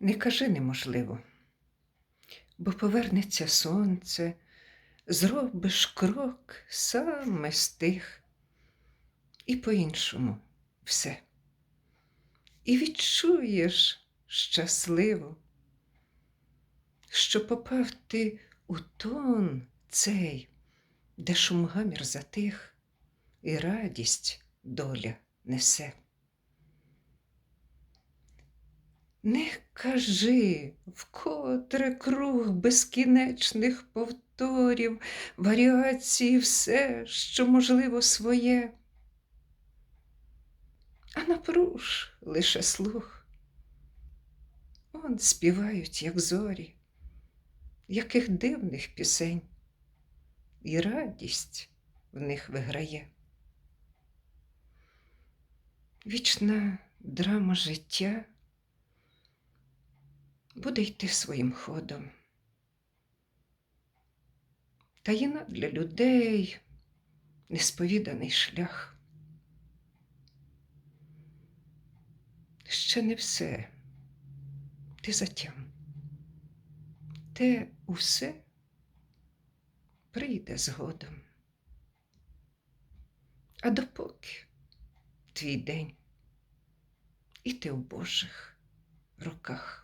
Не кажи неможливо, бо повернеться сонце, зробиш крок саме з тих, і по-іншому все. І відчуєш щасливо, що попав ти у тон цей, де шум гамір затих, і радість доля несе. Не кажи, вкотре круг безкінечних повторів, варіації все, що можливо своє. А напруж лише слух. Он співають, як зорі, яких дивних пісень, і радість в них виграє. Вічна драма життя буде йти своїм ходом. Таїна для людей несповіданий шлях. Ще не все ти затям. Те усе прийде згодом. А допоки твій день, і ти в Божих руках.